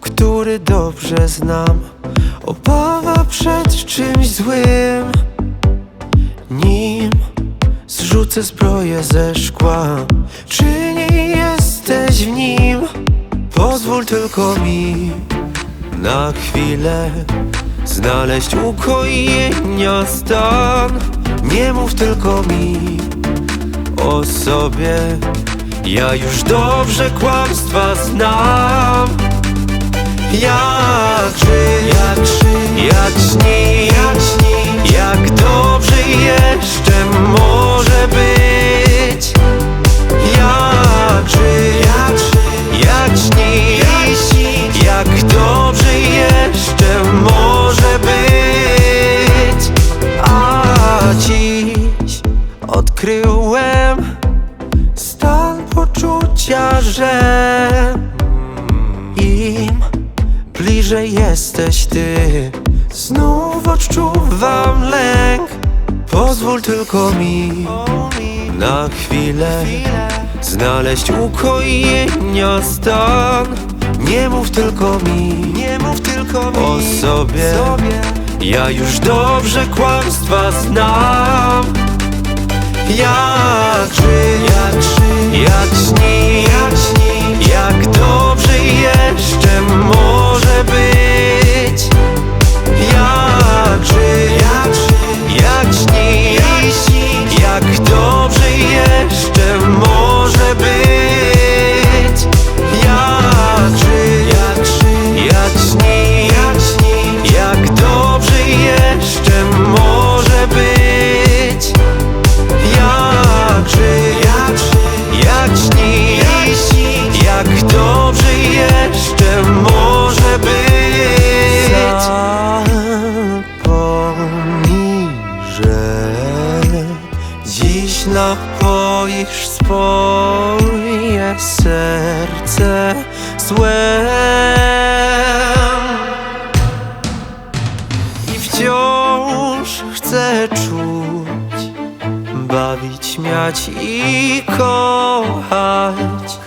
który dobrze znam. Obawa przed czymś złym. Nim zrzucę zbroję ze szkła. Czy nie jesteś w nim? Pozwól tylko mi na chwilę Znaleźć ukojenia stan. Nie mów tylko mi o sobie Ja już dobrze kłamstwa znam. Jak żyć, jak żyć, jak śni, jak śni? Jak dobrze jeszcze może być? Jak żyć, jak żyć, jak śni, jak śni? Jak dobrze jeszcze może być? A dziś odkryłem że im bliżej jesteś ty, znów odczuwam lęk. Pozwól tylko mi na chwilę znaleźć ukojenia stan. Nie mów tylko mi, nie mów tylko mi o sobie. Ja już dobrze kłamstwa znam. Żyć, jak żyć, napoisz swoje serce złem. I wciąż chcę czuć bawić, śmiać i kochać